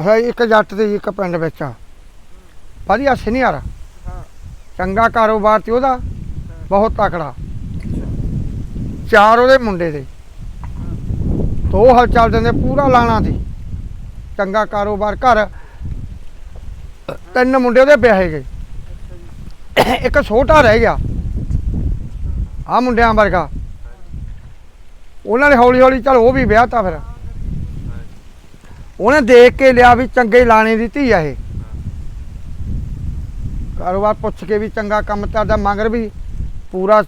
ਹੈ ਇੱਕ ਜੱਟ ਤੇ ਇੱਕ ਪਿੰਡ ਵਿੱਚ। ਆ ਵਧੀਆ ਸੀਨੀਅਰ। ਹਾਂ ਚੰਗਾ ਕਾਰੋਬਾਰ ਤੇ ਉਹਦਾ। ਬਹੁਤ ਤਕੜਾ। ਚਾਰ ਉਹਦੇ ਮੁੰਡੇ ਦੇ। ਦੋ ਹਲ ਚੱਲ ਨੇ, ਪੂਰਾ ਲਾਣਾ ਦੀ ਚੰਗਾ ਕਾਰੋਬਾਰ ਘਰ। ਤਿੰਨ ਮੁੰਡੇ ਉਹਦੇ ਵਿਆਹੇ ਗਏ। ਇੱਕ ਛੋਟਾ ਰਹਿ ਗਿਆ। ਆ ਮੁੰਡਿਆਂ ਵਰਗਾ। ਉਹਨਾਂ ਨੇ ਹੌਲੀ ਹੌਲੀ ਚਲ ਉਹ ਵੀ ਵਿਆਹਤਾ ਫਿਰ। ਉਹਨੇ ਦੇਖ ਕੇ ਲਿਆ ਵੀ ਚੰਗੇ ਲਾਣੇ ਦੀ ਧੀ ਆ ਇਹ। ਕਾਰੋਬਾਰ ਪੁੱਛ ਕੇ ਵੀ ਚੰਗਾ ਕੰਮ ਕਰਦਾ ਮਗਰ ਵੀ ਪੂਰਾ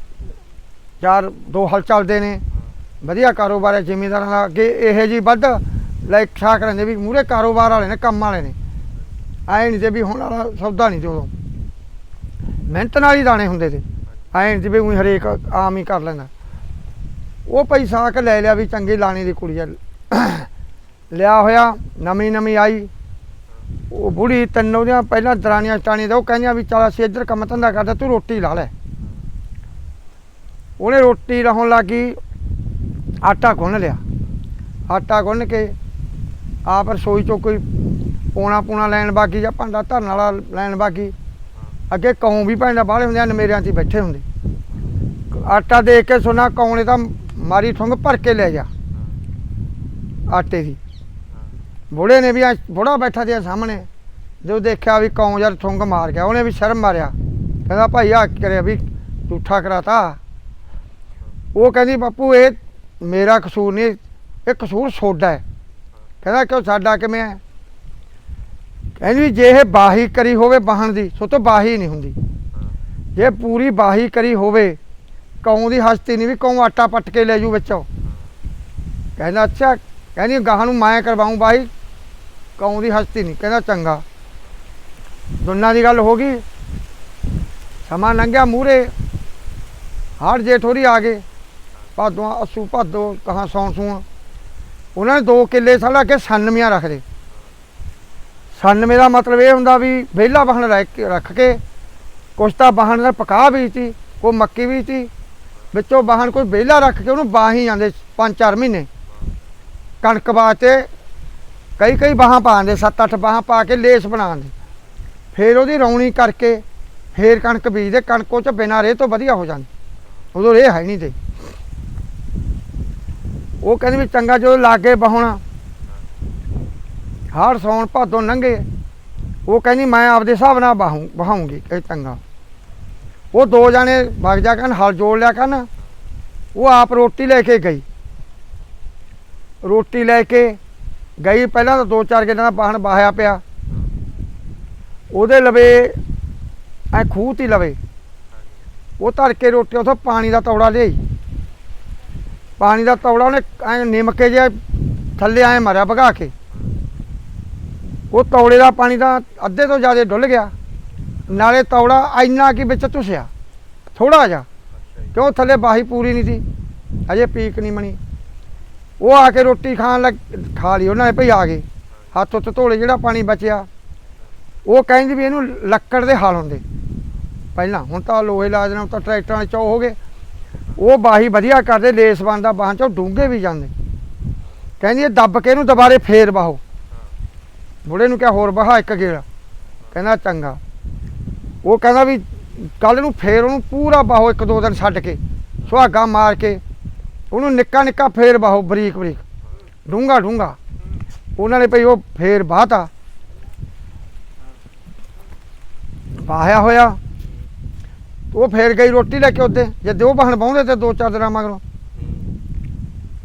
ਚਾਰ ਦੋ ਹਲ ਚੱਲਦੇ ਨੇ। ਵਧੀਆ ਕਾਰੋਬਾਰ ਹੈ, ਜ਼ਿਮੀਂਦਾਰਾਂ ਦਾ ਅੱਗੇ ਇਹੋ ਜੀ ਵੱਧ ਲੈਖਾ ਕਰਦੇ ਵੀ ਮੂਰੇ ਕਾਰੋਬਾਰ ਵਾਲੇ ਨੇ, ਕੰਮ ਵਾਲੇ ਨੇ। ਐ ਨਹੀਂ ਤੇ ਵੀ ਹੁਣ ਵਾਲਾ ਸੌਦਾ ਨਹੀਂ ਜਦੋਂ। ਮਿਹਨਤ ਨਾਲ ਹੀ ਦਾਣੇ ਹੁੰਦੇ ਤੇ। ਐ ਨਹੀਂ ਤੇ ਵੀ ਊਂ ਹਰੇਕ ਆਮ ਹੀ ਕਰ ਲੈਂਦਾ। ਉਹ ਪੈਸਾ ਕੇ ਲੈ ਲਿਆ ਵੀ ਚੰਗੇ ਲਾਣੇ ਦੀ ਕੁੜੀ ਆ। ਲਿਆ ਹੋਇਆ, ਨਵੀਂ ਨਵੀਂ ਆਈ। ਉਹ ਬੁੜੀ ਤਿੰਨ ਉਹਦੀਆਂ ਪਹਿਲਾਂ ਦਰਾਨੀਆਂ ਸਟਾਣੀਆਂ ਦਾ ਉਹ ਕਹਿੰਦੀਆਂ ਵੀ ਚੱਲ ਅਸੀਂ ਇੱਧਰ ਕੰਮ ਧੰਦਾ ਕਰਦਾ, ਤੂੰ ਰੋਟੀ ਲਾ ਲੈ। ਉਹਨੇ ਰੋਟੀ ਲਾਉਣ ਲੱਗੀ, ਆਟਾ ਗੁੰਨ ਲਿਆ। ਆਟਾ ਗੁੰਨ ਕੇ ਆਪ ਰਸੋਈ ਚੋਂ ਕੋਈ ਪੋਣਾ ਪੂਣਾ ਲੈਣ ਬਾਕੀ ਜਾਂ ਭਾਂਡਾ ਧਰਨ ਵਾਲਾ ਲੈਣ ਬਾਕੀ ਅੱਗੇ ਕੌਂ ਵੀ ਭਾਂਡਾ ਬਾਹਲੇ ਹੁੰਦੇ ਆ ਨਮੇਰਿਆਂ 'ਚ ਬੈਠੇ ਹੁੰਦੇ। ਆਟਾ ਦੇਖ ਕੇ ਸੁਣਾ ਕੌਂ ਨੇ ਤਾਂ ਮਾਰੀ ਠੁੰਗ ਭਰ ਕੇ ਲੈ ਜਾ। ਆਟੇ ਦੀ। ਬੁੜੇ ਨੇ ਵੀ ਐਂ- ਬੁੜਾ ਬੈਠਾ ਤੇ ਸਾਹਮਣੇ, ਜਦੋਂ ਦੇਖਿਆ ਵੀ ਕੌਂ ਯਾਰ ਥੁੰਗ ਮਾਰ ਗਿਆ, ਉਹਨੇ ਵੀ ਸ਼ਰਮ ਮਾਰਿਆ। ਕਹਿੰਦਾ ਭਾਈ ਆ ਕਰਿਆ ਵੀ ਝੂਠਾ ਕਰਾਤਾ। ਉਹ ਕਹਿੰਦੀ ਬਾਪੂ ਇਹ ਮੇਰਾ ਕਸੂਰ ਨਹੀਂ, ਇਹ ਕਸੂਰ ਸੋਡਾ ਹੈ। ਕਹਿੰਦਾ ਕਿਉਂ ਸਾਡਾ ਕਿਵੇਂ ਹੈ? ਕਹਿੰਦੀ ਵੀ ਜੇ ਇਹ ਬਾਹੀ ਕਰੀ ਹੋਵੇ ਬਾਹਣ ਦੀ, ਸੋ ਤੋਂ ਬਾਹੀ ਨਹੀਂ ਹੁੰਦੀ। ਜੇ ਪੂਰੀ ਬਾਹੀ ਕਰੀ ਹੋਵੇ, ਕੌਂ ਦੀ ਹਸਤੀ ਨਹੀਂ ਵੀ ਕੌਂ ਆਟਾ ਪੱਟ ਕੇ ਲੈ ਜੂ ਵਿੱਚੋਂ। ਕਹਿੰਦਾ ਅੱਛਾ, ਕਹਿੰਦੀ ਗਾਹਾਂ ਨੂੰ ਮੈਂ ਕਰਵਾਉਂ ਬਾਈ ਕੌਂ ਦੀ ਹਸਤੀ ਨਹੀਂ, ਕਹਿੰਦਾ ਚੰਗਾ। ਦੋਨਾਂ ਦੀ ਗੱਲ ਹੋ ਗਈ। ਸਮਾਂ ਲੰਘਿਆ ਮੂਰੇ ਹਾੜ ਜੇਠੋਰੀ ਆ ਗਏ। ਭਾਦੋਂ ਅਸੂ, ਭਾਦੋ ਕਹਾਂ ਸੌਣ ਸੂਣ। ਉਹਨਾਂ ਨੇ ਦੋ ਕਿੱਲੇ ਸਾਲਾ ਕੇ ਸੰਨਮੀਆਂ ਰੱਖਦੇ ਸੰਨਮੇ ਦਾ ਮਤਲਬ ਇਹ ਹੁੰਦਾ ਵੀ ਵਿਹਲਾ ਵਾਹਣ ਰੱਖ ਕੇ ਰੱਖ ਕੇ ਕੁਛ ਤਾਂ ਵਾਹਣ ਦਾ ਪਕਾ ਵੀ ਸੀ ਕੋਈ ਮੱਕੀ ਵੀ ਸੀ ਵਿੱਚੋਂ ਵਾਹਣ ਕੋਈ ਵਿਹਲਾ ਰੱਖ ਕੇ ਉਹਨੂੰ ਬਾਹੀ ਜਾਂਦੇ 5-4 ਮਹੀਨੇ। ਕਣਕ ਵਾਸਤੇ ਕਈ ਕਈ ਬਾਹਾਂ ਪਾਉਂਦੇ 7-8 ਬਾਹਾਂ ਪਾ ਕੇ ਲੇਸ ਬਣਾਉਂਦੇ ਫਿਰ ਉਹਦੀ ਰੌਣੀ ਕਰਕੇ ਫੇਰ ਕਣਕ ਬੀਜਦੇ, ਕਣਕੋਂ ਚ ਬਿਨਾਂ ਰੇਹ ਤੋਂ ਵਧੀਆ ਹੋ ਜਾਂਦੀ। ਉਦੋਂ ਰੇਹ ਹੈ ਨਹੀਂ ਤੇ। ਉਹ ਕਹਿੰਦੇ ਵੀ ਚੰਗਾ ਜਦੋਂ ਲਾਗੇ ਬਹਾਉਣਾ ਹਾੜ ਸੌਣ ਭਾਦੋਂ ਲੰਘੇ ਉਹ ਕਹਿੰਦੀ ਮੈਂ ਆਪਦੇ ਹਿਸਾਬ ਨਾਲ ਬਾਹੂੰ, ਬਹਾਉਂਗੀ, ਇਹ ਚੰਗਾ। ਉਹ ਦੋ ਜਾਣੇ ਵਗ ਜਾ ਕਰਨ, ਹਲ ਜੋੜ ਲਿਆ ਕਰਨ, ਉਹ ਆਪ ਰੋਟੀ ਲੈ ਕੇ ਗਈ। ਰੋਟੀ ਲੈ ਕੇ ਗਈ ਪਹਿਲਾਂ ਤਾਂ ਦੋ ਚਾਰ ਗੇੜਾਂ ਦਾ ਬਾਹਣ ਬਾਹਿਆ ਪਿਆ। ਉਹਦੇ ਲਵੇ ਐ ਖੂਹ ਤੀ ਲਵੇ। ਉਹ ਧਰ ਕੇ ਰੋਟੀ, ਉਥੋਂ ਪਾਣੀ ਦਾ ਤੌੜਾ ਲਿਆਈ। ਪਾਣੀ ਦਾ ਤੌੜਾ ਉਹਨੇ ਐ ਨਿਮਕੇ ਜਿਹਾ ਥੱਲੇ ਐ ਮਾਰਿਆ ਭਗਾ ਕੇ। ਉਹ ਤੌੜੇ ਦਾ ਪਾਣੀ ਤਾਂ ਅੱਧੇ ਤੋਂ ਜ਼ਿਆਦਾ ਡੁੱਲ ਗਿਆ। ਨਾਲੇ ਤੌੜਾ ਇੰਨਾ ਕਿ ਵਿੱਚ ਧੁਸਿਆ। ਥੋੜਾ ਜਿਹਾ। ਕਿਉਂ? ਥੱਲੇ ਬਾਹੀ ਪੂਰੀ ਨਹੀਂ ਸੀ। ਅਜੇ ਪੀਕ ਨਹੀਂ ਬਣੀ। ਉਹ ਆ ਕੇ ਰੋਟੀ ਖਾਣ ਲੱਗ ਖਾ ਲਈ ਉਹਨਾਂ ਨੇ ਭਈ ਆ ਗਏ। ਹੱਥ ਉੱਤੇ ਧੋਲੇ ਜਿਹੜਾ ਪਾਣੀ ਬਚਿਆ। ਉਹ ਕਹਿੰਦੀ ਵੀ ਇਹਨੂੰ ਲੱਕੜ ਦੇ ਹਾਲ ਹੁੰਦੇ। ਪਹਿਲਾਂ ਹੁਣ ਤਾਂ ਲੋਹੇ ਲਾਜ ਨਾਲ ਤਾਂ ਟਰੈਕਟਰਾਂ ਦੇ ਚੌ ਹੋ ਗਏ। ਉਹ ਬਾਹੀ ਵਧੀਆ ਕਰਦੇ, ਲੇਸ ਬਣਦਾ ਬਾਹਾਂ ਚੋਂ ਡੂੰਘੇ ਵੀ ਜਾਂਦੇ। ਕਹਿੰਦੀ ਇਹ ਦੱਬ ਕੇ ਇਹਨੂੰ ਦੁਬਾਰੇ ਫੇਰ ਬਾਹੋ ਬੁੜੇ ਨੂੰ ਕਿਹਾ, ਹੋਰ ਬਹਾ ਇੱਕ ਗੇੜਾ। ਕਹਿੰਦਾ ਚੰਗਾ। ਉਹ ਕਹਿੰਦਾ ਵੀ ਕੱਲ ਨੂੰ ਫੇਰ ਉਹਨੂੰ ਪੂਰਾ ਬਾਹੋ ਇੱਕ ਦੋ ਦਿਨ ਛੱਡ ਕੇ। ਸੁਹਾਗਾ ਮਾਰ ਕੇ। ਉਹਨੂੰ ਨਿੱਕਾ ਨਿੱਕਾ ਫੇਰ ਬਾਹੋ, ਬਰੀਕ ਬਰੀਕ। ਡੂੰਗਾ ਡੂੰਗਾ ਉਹਨਾਂ ਨੇ ਭਈ ਉਹ ਫੇਰ ਬਾਹਤਾ। ਬਾਹਿਆ ਹੋਇਆ। ਉਹ ਫੇਰ ਗਈ ਰੋਟੀ ਲੈ ਕੇ ਉੱਤੇ ਜਦ ਉਹ ਬਾਹਣ ਬਾਉਂਦੇ ਤੇ ਦੋ ਚਾਰ ਦਿਨਾਂ ਮਗਰੋਂ।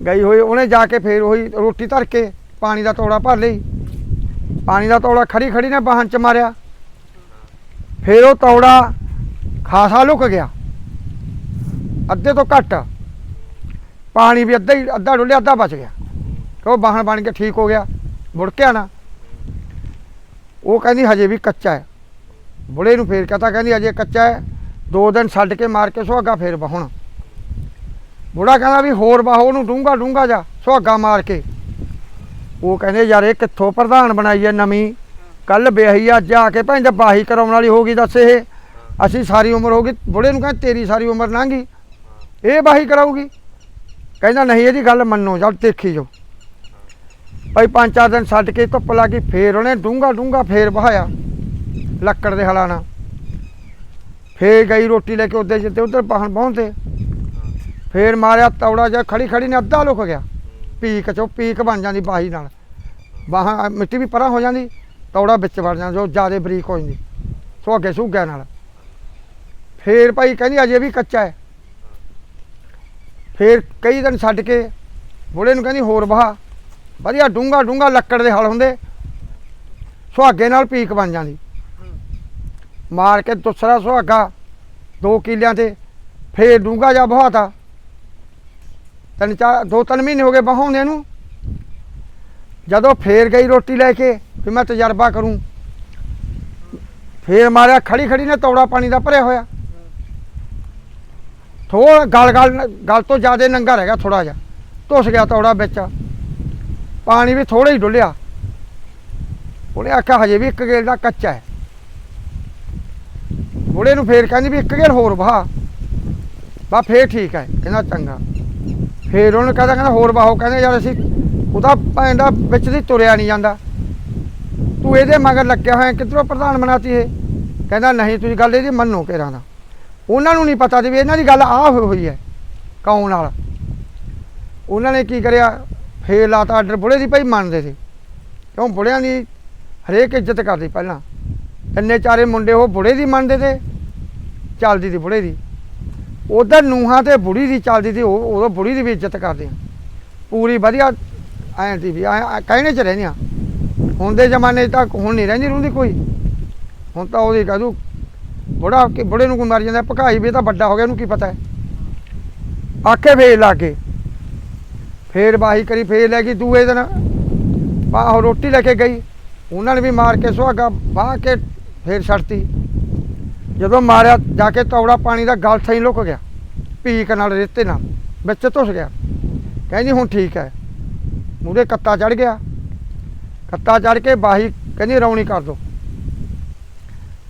ਗਈ ਹੋਈ, ਉਹਨੇ ਜਾ ਕੇ ਫੇਰ ਉਹੀ ਰੋਟੀ ਧਰ ਕੇ ਪਾਣੀ ਦਾ ਤੋੜਾ ਭਰ ਲਈ। ਪਾਣੀ ਦਾ ਤੋੜਾ ਖੜੀ ਖੜੀ ਨੇ ਬਾਹਣ ਚ ਮਾਰਿਆ। ਫੇਰ ਉਹ ਤੌੜਾ ਖਾਸਾ ਲੁਕ ਗਿਆ। ਅੱਧੇ ਤੋਂ ਘੱਟ। ਪਾਣੀ ਵੀ ਅੱਧਾ ਹੀ ਅੱਧਾ ਡੁੱਲਿਆ ਅੱਧਾ ਬਚ ਗਿਆ। ਉਹ ਬਾਹਣ ਬਣ ਕੇ ਠੀਕ ਹੋ ਗਿਆ। ਮੁੜ ਮੁੜਕਿਆ ਨਾ ਉਹ ਕਹਿੰਦੀ ਹਜੇ ਵੀ ਕੱਚਾ ਹੈ। ਬੁੜੇ ਨੂੰ ਫੇਰ ਕਹਤਾ ਕਹਿੰਦੀ ਅਜੇ ਕੱਚਾ ਹੈ। ਦੋ ਦਿਨ ਛੱਡ ਕੇ ਮਾਰ ਕੇ ਸੁਹਾਗਾ ਫੇਰ ਬਹਾਉਣਾ ਬੁੜਾ ਕਹਿੰਦਾ ਵੀ ਹੋਰ ਬਾਹੋ ਉਹਨੂੰ ਡੂੰਗਾ ਡੂੰਗਾ ਜਾ ਸੁਹਾਗਾ ਮਾਰ ਕੇ। ਉਹ ਕਹਿੰਦੇ ਯਾਰ ਇਹ ਕਿੱਥੋਂ ਪ੍ਰਧਾਨ ਬਣਾਈ ਹੈ ਨਵੀਂ? ਕੱਲ ਵਿਆਹੀ ਆ, ਅੱਜ ਆ ਕੇ ਭੈਣ ਬਾਹੀ ਕਰਾਉਣ ਵਾਲੀ ਹੋ ਗਈ ਦੱਸ ਇਹ। ਅਸੀਂ ਸਾਰੀ ਉਮਰ ਹੋ ਗਈ ਬੁੜੇ ਨੂੰ ਕਹਿੰਦੇ ਤੇਰੀ ਸਾਰੀ ਉਮਰ ਲੰਘ ਗਈ। ਇਹ ਬਾਹੀ ਕਰਾਊਗੀ। ਕਹਿੰਦਾ ਨਹੀਂ, ਇਹਦੀ ਗੱਲ ਮੰਨੋ, ਚੱਲ ਦੇਖੀ ਜੋ ਭਾਈ ਪੰਜ ਚਾਰ ਦਿਨ ਛੱਡ ਕੇ ਧੁੱਪ ਲੱਗੀ, ਫੇਰ ਉਹਨੇ ਡੂੰਗਾ ਡੂੰਗਾ ਫੇਰ ਬਹਾਇਆ ਲੱਕੜ ਦੇ ਹਲਾਂ ਨਾਲ ਫੇਰ ਗਈ ਰੋਟੀ ਲੈ ਕੇ ਉੱਧਰ ਜਿੱਤੇ ਉੱਧਰ ਬਾਹਣ ਪਹੁੰਚਦੇ ਫੇਰ ਮਾਰਿਆ ਤੌੜਾ ਜਿਹਾ, ਖੜੀ ਖੜੀ ਨੇ ਅੱਧਾ ਲੁਕ ਗਿਆ। ਪੀਕ ਚੋਂ ਪੀਕ ਬਣ ਜਾਂਦੀ ਬਾਹੀ ਨਾਲ। ਬਾਹਾਂ ਮਿੱਟੀ ਵੀ ਪਰਾਂ ਹੋ ਜਾਂਦੀ, ਤੌੜਾ ਵਿੱਚ ਵੜ ਜਾਂਦਾ ਜੋ ਜ਼ਿਆਦਾ ਬਰੀਕ ਹੋ ਜਾਂਦੀ। ਸੋ ਅੱਗੇ ਸੁੱਗਿਆ ਨਾਲ। ਫੇਰ ਭਾਈ ਕਹਿੰਦੀ, ਅਜੇ ਵੀ ਕੱਚਾ ਹੈ। ਫੇਰ ਕਈ ਦਿਨ ਛੱਡ ਕੇ ਬੁੜੇ ਨੂੰ ਕਹਿੰਦੀ ਹੋਰ ਬਹਾ ਵਧੀਆ ਡੂੰਗਾ ਡੂੰਗਾ ਲੱਕੜ ਦੇ ਹਲ ਹੁੰਦੇ। ਸੁਹਾਗੇ ਨਾਲ ਪੀਕ ਬਣ ਜਾਂਦੀ। ਮਾਰ ਕੇ ਦੂਸਰਾ ਸੁਹਾਗਾ ਦੋ ਕਿਲਿਆਂ ਤੇ, ਫੇਰ ਡੂੰਗਾ ਜਾ ਬਹਾਤਾ ਤਿੰਨ ਚਾਰ, ਦੋ ਤਿੰਨ ਮਹੀਨੇ ਹੋ ਗਏ ਬਹਾਉਂਦੇ ਨੂੰ। ਜਦੋਂ ਫੇਰ ਗਈ ਰੋਟੀ ਲੈ ਕੇ ਵੀ ਮੈਂ ਤਜਰਬਾ ਕਰੂੰ। ਫੇਰ ਮਾਰਿਆ ਖੜੀ ਖੜੀ ਨੇ ਤੌੜਾ ਪਾਣੀ ਦਾ ਭਰਿਆ ਹੋਇਆ। ਥੋੜਾ ਗਲ ਗਲ ਗਲ ਤੋਂ ਜ਼ਿਆਦਾ ਨੰਗਾ ਰਹਿ ਗਿਆ ਥੋੜਾ ਜਿਹਾ। ਧੁੱਸ ਗਿਆ ਤੋੜਾ ਵਿੱਚ। ਪਾਣੀ ਵੀ ਥੋੜਾ ਹੀ ਡੁੱਲਿਆ। ਉਹਨੇ ਆਖਿਆ, ਹਜੇ ਵੀ ਇੱਕ ਗੇਲ ਦਾ ਕੱਚਾ ਹੈ। ਬੁੜੇ ਨੂੰ ਫੇਰ ਕਹਿੰਦੀ ਵੀ ਇੱਕ ਗੇਲ ਹੋਰ ਬਹਾ ਬਾ ਫੇਰ ਠੀਕ ਹੈ, ਕਹਿੰਦਾ ਚੰਗਾ। ਫੇਰ ਉਹਨੇ ਕਹਿੰਦਾ ਕਹਿੰਦਾ ਹੋਰ ਬਾਹੋ ਕਹਿੰਦੇ, ਯਾਰ ਅਸੀਂ ਉਹਦਾ ਭੈਣ ਦਾ ਵਿੱਚ ਦੀ ਤੁਰਿਆ ਨਹੀਂ ਜਾਂਦਾ। ਤੂੰ ਇਹਦੇ ਮਗਰ ਲੱਗਿਆ ਹੋਇਆ, ਕਿਧਰੋਂ ਪ੍ਰਧਾਨ ਬਣਾਤੀ ਇਹ? ਕਹਿੰਦਾ, ਨਹੀਂ, ਤੁਸੀਂ ਗੱਲ ਇਹਦੀ ਮੰਨੋ ਕਿਹੜਾ ਦਾ ਉਹਨਾਂ ਨੂੰ ਨਹੀਂ ਪਤਾ ਸੀ ਵੀ ਇਹਨਾਂ ਦੀ ਗੱਲ ਆਹ ਹੋਈ ਹੈ, ਕੌਣ ਨਾਲ। ਉਹਨਾਂ ਨੇ ਕੀ ਕਰਿਆ? ਫੇਰ ਲਾਤਾ ਆਰਡਰ ਬੁੜੇ ਦੀ ਭਾਈ ਮੰਨਦੇ ਸੀ। ਕਿਉਂ? ਬੁੜਿਆਂ ਦੀ ਹਰੇਕ ਇੱਜ਼ਤ ਕਰਦੀ ਪਹਿਲਾਂ। ਇੰਨੇ ਚਾਰੇ ਮੁੰਡੇ ਉਹ ਬੁੜੇ ਦੀ ਮੰਨਦੇ ਤੇ, ਚੱਲਦੀ ਸੀ ਬੁੜੇ ਦੀ। ਉਧਰ ਨੂਹਾਂ ਤੇ ਬੁੜੀ ਦੀ ਚੱਲਦੀ ਸੀ, ਉਹ ਉਦੋਂ ਬੁੜੀ ਦੀ ਵੀ ਇੱਜ਼ਤ ਕਰਦੇ ਆ ਪੂਰੀ ਵਧੀਆ, ਐਂ ਸੀ ਵੀ ਐਂ ਕਹਿਣੇ ਚ ਰਹਿੰਦੀਆਂ। ਹੁਣ ਦੇ ਜ਼ਮਾਨੇ 'ਚ ਤਾਂ ਹੁਣ ਨਹੀਂ ਰਹਿੰਦੀ ਰੁੰਦੀ ਕੋਈ। ਹੁਣ ਤਾਂ ਉਹਦੀ ਕਹਦੂ ਬੁੜਾ ਕਿ ਬੁੜੇ ਨੂੰ ਕੋਈ ਮਰ ਜਾਂਦਾ, ਭਕਾਈ ਵੀ ਇਹ ਤਾਂ ਵੱਡਾ ਹੋ ਗਿਆ, ਇਹਨੂੰ ਕੀ ਪਤਾ ਹੈ? ਆਖੇ ਫੇਰ ਲਾ ਕੇ। ਫੇਰ ਬਾਹੀ ਕਰੀ, ਫੇਰ ਲੈ ਗਈ ਦੂਏ ਦਿਨ। ਆਹੋ ਰੋਟੀ ਲੈ ਕੇ ਗਈ। ਉਹਨਾਂ ਨੇ ਵੀ ਮਾਰ ਕੇ ਸੁਹਾਗਾ ਬਾਹ ਕੇ ਫੇਰ ਛੱਡਤੀ। ਜਦੋਂ ਮਾਰਿਆ, ਜਾ ਕੇ ਤੌੜਾ ਪਾਣੀ ਦਾ ਗਲ ਥਈ ਲੁਕ ਗਿਆ। ਪੀਕ ਨਾਲ, ਰੇਤੇ ਨਾਲ, ਵਿੱਚ ਧੁੱਸ ਗਿਆ। ਕਹਿੰਦੀ ਹੁਣ ਠੀਕ ਹੈ। ਮੂਰੇ ਕੱਤਾ ਚੜ ਗਿਆ। ਕੱਤਾ ਚੜ ਕੇ ਬਾਹੀ ਕਹਿੰਦੀ, ਰੌਣੀ ਕਰ ਦੋ।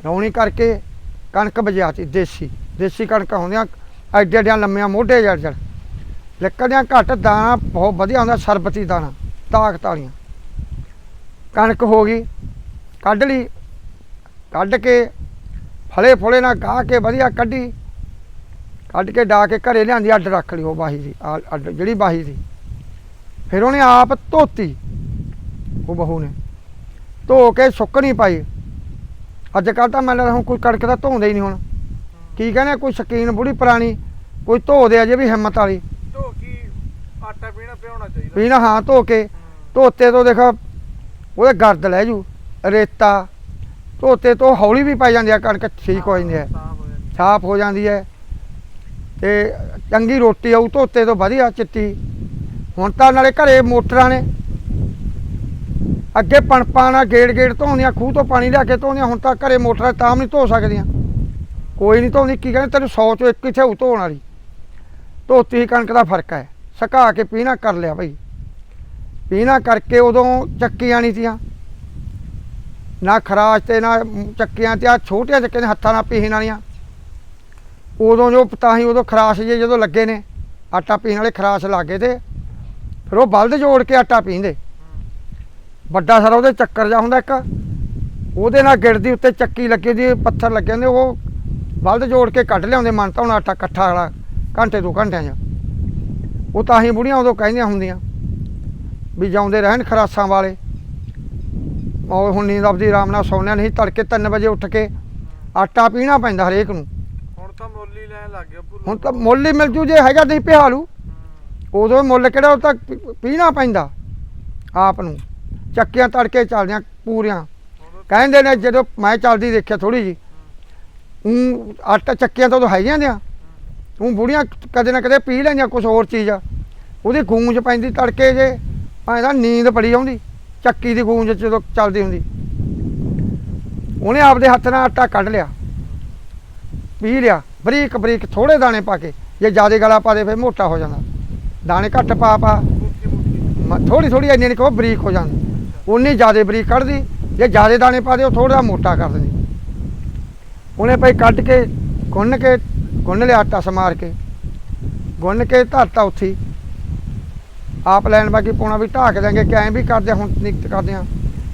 ਰੌਣੀ ਕਰਕੇ ਕਣਕ ਬਜਾਤੀ, ਦੇਸੀ ਦੇਸੀ ਕਣਕ ਹੁੰਦੀਆਂ ਐਡੇ ਐਡੀਆਂ ਲੰਮੀਆਂ ਮੋਢੇ ਜੜ ਜੜ। ਲੱਕੜੀਆਂ ਘੱਟ ਦਾਣਾ, ਬਹੁਤ ਵਧੀਆ ਹੁੰਦਾ, ਸਰਬਤੀ ਦਾਣਾ ਤਾਕਤ ਵਾਲੀਆਂ ਕਣਕ ਹੋ ਗਈ, ਕੱਢ ਲਈ, ਕੱਢ ਕੇ ਫਲੇ ਫੁਲੇ ਨਾਲ ਗਾਹ ਕੇ ਵਧੀਆ ਕੱਢੀ। ਕੱਢ ਕੇ ਡਾ ਕੇ ਘਰੇ ਲਿਆਂਦੀ, ਅੱਡ ਰੱਖ ਲਈ ਉਹ ਬਾਹੀ ਦੀ, ਆ- ਅੱਡ ਜਿਹੜੀ ਬਾਹੀ ਦੀ। ਫਿਰ ਉਹਨੇ ਆਪ ਧੋਤੀ, ਉਹ ਬਹੂ ਨੇ। ਧੋ ਕੇ ਸੁੱਕਣੀ ਪਾਈ। ਅੱਜ ਕੱਲ੍ਹ ਤਾਂ ਮੈਨੂੰ ਹੁਣ ਕੋਈ ਕਣਕ ਦਾ ਧੋਂਦਾ ਹੀ ਨਹੀਂ ਹੁਣ। ਕੀ ਕਹਿੰਦੇ ਕੋਈ ਸ਼ਕੀਨ ਬੁੜੀ ਪੁਰਾਣੀ ਕੋਈ ਧੋ ਦੇ ਅਜੇ ਵੀ ਹਿੰਮਤ ਵਾਲੀ। ਧੋ ਕੀ ਆਟਾ ਪੀਣਾ ਚਾਹੀਦਾ। ਹਾਂ ਧੋ ਕੇ। ਧੋਤੇ ਤੋਂ ਦੇਖ ਉਹਦੇ ਗਰਦ ਲੈ ਜੂ ਰੇਤਾ। ਧੋਤੇ ਤੋਂ ਹੌਲੀ ਵੀ ਪੈ ਜਾਂਦੀ ਆ ਕਣਕ ਠੀਕ ਹੋ ਜਾਂਦੀ ਹੈ। ਸਾਫ਼ ਹੋ ਜਾਂਦੀ ਸਾਫ਼ ਹੋ ਜਾਂਦੀ ਹੈ। ਤੇ ਚੰਗੀ ਰੋਟੀ ਆਊ ਧੋਤੇ ਤੋਂ ਵਧੀਆ ਚਿੱਟੀ। ਹੁਣ ਤਾਂ ਨਾਲੇ ਘਰੇ ਮੋਟਰਾਂ ਨੇ। ਅੱਗੇ ਪਣਪਾਂ ਨਾਲ ਗੇੜ ਗੇੜ ਧੋਂਦੀਆਂ, ਖੂਹ ਤੋਂ ਪਾਣੀ ਲਿਆ ਕੇ ਧੋਂਦੀਆਂ, ਹੁਣ ਤਾਂ ਘਰੇ ਮੋਟਰਾਂ ਤਾਂ ਵੀ ਨਹੀਂ ਧੋ ਸਕਦੀਆਂ। ਕੋਈ ਨਹੀਂ ਧੋਂਦੀ, ਕੀ ਕਹਿੰਦੇ, ਤੈਨੂੰ 100 ਚੋਂ ਇੱਕ ਹੀ ਥੇਉ ਧੋਣ ਵਾਲੀ। ਧੋਤੀ ਕਣਕ ਦਾ ਫ਼ਰਕ ਹੈ। ਸਕਾ ਕੇ ਪੀਣਾ ਕਰ ਲਿਆ ਭਾਈ ਪੀਣਾ ਕਰਕੇ ਉਦੋਂ ਚੱਕੀਆਂ ਨਹੀਂ ਤੀਆਂ। ਨਾ ਖਰਾਸ਼ ਤੇ ਨਾ ਚੱਕੀਆਂ ਤੇ ਆ ਛੋਟੀਆਂ ਚੱਕੀਆਂ ਨੇ, ਹੱਥਾਂ ਨਾਲ ਪੀਹਣ ਵਾਲੀਆਂ। ਉਦੋਂ ਜੋ ਤਾਂ ਹੀ ਉਦੋਂ ਖਰਾਸ਼ ਜੇ ਜਦੋਂ ਲੱਗੇ ਨੇ, ਆਟਾ ਪੀਣ ਵਾਲੇ ਖਰਾਸ਼ ਲੱਗੇ ਤੇ, ਫਿਰ ਉਹ ਬਲਦ ਜੋੜ ਕੇ ਆਟਾ ਪੀਂਦੇ। ਵੱਡਾ ਸਾਰਾ ਉਹਦੇ ਚੱਕਰ ਜਾ ਹੁੰਦਾ ਇੱਕ। ਉਹਦੇ ਨਾਲ ਗਿੜਦੀ ਉੱਤੇ ਚੱਕੀ ਲੱਗੀ ਦੀ ਪੱਥਰ ਲੱਗੇ ਹੁੰਦੇ ਉਹ ਬਲਦ ਜੋੜ ਕੇ ਕੱਢ ਲਿਆਉਂਦੇ ਮਨ ਤਾਂ ਹੁਣ ਆਟਾ ਇਕੱਠਾ ਵਾਲਾ ਘੰਟੇ ਦੋ ਘੰਟਿਆਂ 'ਚ। ਉਹ ਤਾਂ ਹੀ ਬੁੜੀਆਂ ਉਦੋਂ ਕਹਿੰਦੀਆਂ ਹੁੰਦੀਆਂ ਵੀ ਜਾਉਂਦੇ ਰਹਿਣ ਖਰਾਸਾਂ ਵਾਲੇ। ਉਹ ਹੁਣ ਨੀਂਦ ਆਪਦੀ ਆਰਾਮ ਨਾਲ ਸੌਂਿਆ ਨਹੀਂ ਤੜਕੇ 3 ਵਜੇ ਉੱਠ ਕੇ ਆਟਾ ਪੀਣਾ ਪੈਂਦਾ ਹਰੇਕ ਨੂੰ। ਹੁਣ ਤਾਂ ਮੁੱਲ ਹੀ ਲੈਣ ਲੱਗ ਗਿਆ ਹੁਣ ਤਾਂ ਮੁੱਲ ਹੀ ਮਿਲ ਜੂ ਜੇ ਹੈਗਾ ਨਹੀਂ ਪਿਹਾ ਲੂ ਉਦੋਂ ਮੁੱਲ ਕਿਹੜਾ ਉਹ ਤਾਂ ਪੀਣਾ ਪੈਂਦਾ ਆਪ ਨੂੰ। ਚੱਕੀਆਂ ਤੜਕੇ ਚੱਲਦੀਆਂ ਪੂਰੀਆਂ। ਕਹਿੰਦੇ ਨੇ ਜਦੋਂ ਮੈਂ ਚੱਲਦੀ ਦੇਖਿਆ ਥੋੜੀ ਜੀ ਉਹ ਆਟਾ ਚੱਕੀਆਂ ਤਾਂ ਉਦੋਂ ਹੈਗੀਆਂ ਦੀਆਂ ਉਹ ਬੁੜੀਆਂ ਕਦੇ ਨਾ ਕਦੇ ਪੀ ਲੈਂਦੀਆਂ ਕੁਝ ਹੋਰ ਚੀਜ਼ ਆ। ਉਹਦੀ ਗੂੰਜ ਪੈਂਦੀ ਤੜਕੇ ਜੇ ਤਾਂ ਨੀਂਦ ਬੜੀ ਆਉਂਦੀ ਚੱਕੀ ਦੀ ਗੂੰਜ ਜਦੋਂ ਚੱਲਦੀ ਹੁੰਦੀ। ਉਹਨੇ ਆਪਦੇ ਹੱਥ ਨਾਲ ਆਟਾ ਕੱਢ ਲਿਆ ਪੀ ਲਿਆ ਬਰੀਕ ਬਰੀਕ ਥੋੜੇ ਦਾਣੇ ਪਾ ਕੇ ਜੇ ਜ਼ਿਆਦਾ ਗਲਾ ਪਾ ਦੇ ਫਿਰ ਮੋਟਾ ਹੋ ਜਾਂਦਾ। ਦਾਣੇ ਘੱਟ ਪਾ ਪਾ ਥੋੜੀ ਥੋੜੀ ਇੰਨੀ ਨਹੀਂ ਕਹੋ ਬਰੀਕ ਹੋ ਜਾਂਦੀ ਉਨੀ ਜ਼ਿਆਦਾ ਬਰੀਕ ਕੱਢਦੀ, ਜੇ ਜ਼ਿਆਦਾ ਦਾਣੇ ਪਾ ਦੇ ਉਹ ਥੋੜਾ ਮੋਟਾ ਕਰ ਦਿੰਦੀ। ਉਹਨੇ ਭਾਈ ਕੱਢ ਕੇ, ਗੁੰਨ ਕੇ, ਗੁੰਨ ਲਿਆ ਆਟਾ ਸਮਾਰ ਕੇ। ਗੁੰਨ ਕੇ ਧਰਤਾ ਉੱਥੇ। ਆਪ ਲੈਣ ਬਾਕੀ ਪਾਉਣਾ ਵੀ ਢਾਕ ਦਿਆਂਗੇ, ਕਿ ਐਂ ਵੀ ਕਰਦੇ ਹੁਣ ਨਿਕਤ ਕਰਦੇ ਆ।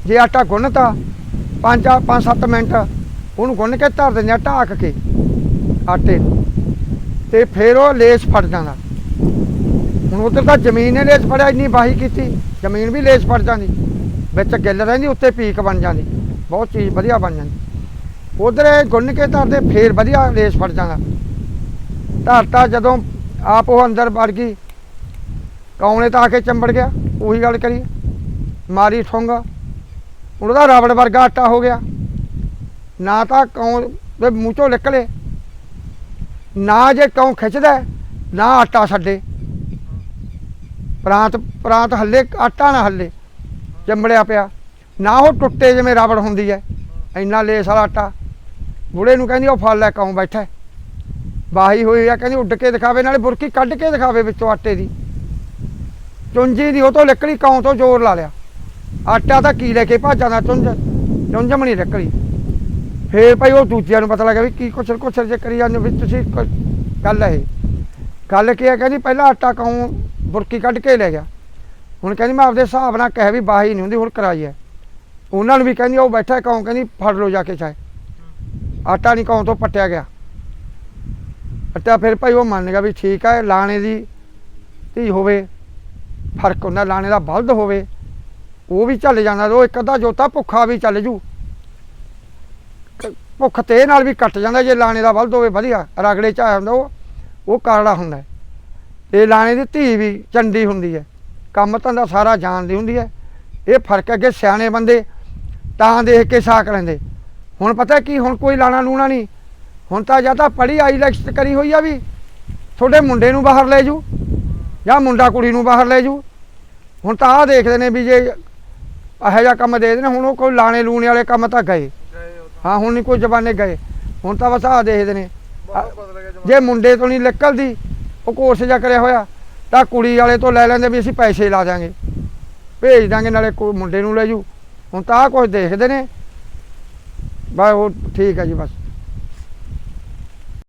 ਜੇ ਆਟਾ ਗੁੰਨਤਾ, ਪੰਜ ਆ- ਪੰਜ 7 ਮਿੰਟ, ਉਹਨੂੰ ਗੁੰਨ ਕੇ ਧਰ ਦਿੰਦੇ ਆ ਢਾਕ ਕੇ ਆਟੇ ਨੂੰ। ਤੇ ਫਿਰ ਉਹ ਲੇਸ ਫੜ ਜਾਂਦਾ। ਹੁਣ ਉਧਰ ਤਾਂ ਜ਼ਮੀਨ ਨੇ ਲੇਸ ਫੜਿਆ, ਇੰਨੀ ਬਾਹੀ ਕੀਤੀ, ਜ਼ਮੀਨ ਵੀ ਲੇਸ ਫੜ ਜਾਂਦੀ। ਵਿੱਚ ਗਿੱਲ ਰਹਿੰਦੀ ਉੱਤੇ ਪੀਕ ਬਣ ਜਾਂਦੀ। ਬਹੁਤ ਚੀਜ਼ ਵਧੀਆ ਬਣ ਜਾਂਦੀ। ਉਧਰ ਇਹ ਗੁੰਨ ਕੇ ਧਰਦੇ, ਫੇਰ ਵਧੀਆ ਰੇਸ ਫੜ ਜਾਂਦਾ। ਧਰਤਾ ਜਦੋਂ ਆਪ ਉਹ ਅੰਦਰ ਵੜ ਗਈ, ਕੌਣੇ ਤਾਂ ਆ ਕੇ ਚੰਬੜ ਗਿਆ, ਉਹੀ ਗੱਲ ਕਰੀ। ਮਾਰੀ ਠੋਂਗਾ। ਉਹਦਾ ਰਬੜ ਵਰਗਾ ਆਟਾ ਹੋ ਗਿਆ। ਨਾ ਤਾਂ ਕੌਂ ਦੇ ਮੂੰਹ ਚੋਂ ਨਿਕਲੇ। ਨਾ ਜੇ ਕੌਂ ਖਿੱਚਦਾ, ਨਾ ਆਟਾ ਛੱਡੇ। ਪ੍ਰਾਂਤ ਪ੍ਰਾਂਤ ਹੱਲੇ, ਆਟਾ ਨਾ ਹੱਲੇ। ਚੰਬੜਿਆ ਪਿਆ। ਨਾ ਉਹ ਟੁੱਟੇ ਜਿਵੇਂ ਰਬੜ ਹੁੰਦੀ ਹੈ ਇੰਨਾ ਲੇਸ ਵਾਲਾ ਆਟਾ। ਬੁੜੇ ਨੂੰ ਕਹਿੰਦੀ ਉਹ ਫਲ ਲੈ ਕੌਂ ਬੈਠਾ ਬਾਹੀ ਹੋਈ ਆ, ਕਹਿੰਦੀ ਉੱਡ ਕੇ ਦਿਖਾਵੇ, ਨਾਲੇ ਬੁਰਕੀ ਕੱਢ ਕੇ ਦਿਖਾਵੇ ਵਿੱਚੋਂ ਆਟੇ ਦੀ। ਚੁੰਜੀ ਦੀ ਉਹ ਤੋਂ ਲੱਕੜੀ ਕਾਉਂ ਤੋਂ ਜ਼ੋਰ ਲਾ ਲਿਆ। ਆਟਾ ਤਾਂ ਕੀ ਲੈ ਕੇ ਭੱਜਾਂ ਦਾ ਚੁੰਝ? ਚੁੰਝਮ ਨਹੀਂ ਨਿਕਲੀ। ਫੇਰ ਭਾਈ ਉਹ ਦੂਜਿਆਂ ਨੂੰ ਪਤਾ ਲੱਗਾ ਵੀ ਕੀ ਕੁਛ ਕੁਛ ਜੇ ਕਰੀ ਜਾਂਦੇ ਵੀ ਤੁਸੀਂ ਕੁ- ਗੱਲ ਇਹ। ਗੱਲ ਕੀ ਹੈ ਕਹਿੰਦੀ ਪਹਿਲਾਂ ਆਟਾ ਕੌਂ ਬੁਰਕੀ ਕੱਢ ਕੇ ਲੈ ਗਿਆ। ਹੁਣ ਕਹਿੰਦੀ ਮੈਂ ਆਪਦੇ ਹਿਸਾਬ ਨਾਲ ਕਹਿ ਵੀ ਬਾਹੀ ਨਹੀਂ ਹੁੰਦੀ, ਹੁਣ ਕਰਾਈ ਹੈ। ਉਹਨਾਂ ਨੂੰ ਵੀ ਕਹਿੰਦੀ, ਉਹ ਬੈਠਾ ਕੌਂ ਕਹਿੰਦੀ ਫੜ ਲਓ ਜਾ ਕੇ ਚਾਹੇ। ਆਟਾ ਨਹੀਂ ਕੌਂ ਤੋਂ ਪੱਟਿਆ ਗਿਆ। ਪੱਟਿਆ ਫਿਰ ਭਾਈ ਉਹ ਮੰਨ ਗਿਆ ਵੀ ਠੀਕ ਹੈ ਲਾਣੇ ਦੀ ਧੀ ਹੋਵੇ, ਫ਼ਰਕ ਹੁੰਦਾ, ਲਾਣੇ ਦਾ ਬਲਦ ਹੋਵੇ, ਉਹ ਵੀ ਚੱਲ ਜਾਂਦਾ ਉਹ ਇੱਕ ਅੱਧਾ ਜੋਤਾ ਭੁੱਖਾ ਵੀ ਚੱਲ ਜੂ। ਭੁੱਖ ਤੇ ਨਾਲ ਵੀ ਕੱਟ ਜਾਂਦਾ, ਜੇ ਲਾਣੇ ਦਾ ਬਲਦ ਹੋਵੇ ਵਧੀਆ, ਰਗੜੇ ਚ ਆਇਆ ਹੁੰਦਾ ਉਹ ਉਹ ਕਾਰੜਾ ਹੁੰਦਾ। ਹੈ। ਤੇ ਲਾਣੇ ਦੀ ਧੀ ਵੀ ਚੰਡੀ ਹੁੰਦੀ ਹੈ। ਕੰਮ ਧੰਦਾ ਸਾਰਾ ਜਾਣਦੀ ਹੁੰਦੀ ਹੈ। ਇਹ ਫ਼ਰਕ ਅੱਗੇ ਸਿਆਣੇ ਬੰਦੇ ਤਾਂ ਦੇਖ ਕੇ ਸਾਕ ਲੈਂਦੇ। ਹੁਣ ਪਤਾ ਕੀ ਹੁਣ ਕੋਈ ਲਾਣਾ ਲੂਣਾ ਨਹੀਂ। ਹੁਣ ਤਾਂ ਜਾਂ ਤਾਂ ਪੜ੍ਹੀ ਆਈਲੈਕਸ ਕਰੀ ਹੋਈ ਆ ਵੀ ਤੁਹਾਡੇ ਮੁੰਡੇ ਨੂੰ ਬਾਹਰ ਲੈ ਜੂ ਜਾਂ ਮੁੰਡਾ ਕੁੜੀ ਨੂੰ ਬਾਹਰ ਲੈ ਜੂ ਹੁਣ ਤਾਂ ਆਹ ਦੇਖਦੇ ਨੇ ਵੀ ਜੇ ਇਹੋ ਜਿਹਾ ਕੰਮ ਦੇ ਦੇਣ ਹੁਣ ਉਹ ਕੋਈ ਲਾਣੇ ਲੂਣੇ ਵਾਲੇ ਕੰਮ ਤਾਂ ਗਏ। ਹਾਂ ਹੁਣ ਨਹੀਂ ਕੋਈ ਜ਼ਮਾਨੇ ਗਏ। ਹੁਣ ਤਾਂ ਬਸ ਆਹ ਦੇਖਦੇ ਨੇ। ਜੇ ਮੁੰਡੇ ਤੋਂ ਨਹੀਂ ਨਿਕਲਦੀ ਉਹ ਕੋਰਸ ਜਾ ਕਰਿਆ ਹੋਇਆ। ਤਾਂ ਕੁੜੀ ਵਾਲੇ ਤੋਂ ਲੈ ਲੈਂਦੇ ਵੀ ਅਸੀਂ ਪੈਸੇ ਲਾ ਦਾਂਗੇ ਭੇਜ ਦਾਂਗੇ ਨਾਲੇ ਕੋਈ ਮੁੰਡੇ ਨੂੰ ਲੈ ਜੂ। ਹੁਣ ਤਾਂ ਆਹ ਕੁਝ ਦੇਖਦੇ ਨੇ। ਬਸ ਉਹ ਠੀਕ ਹੈ ਜੀ, ਬਸ।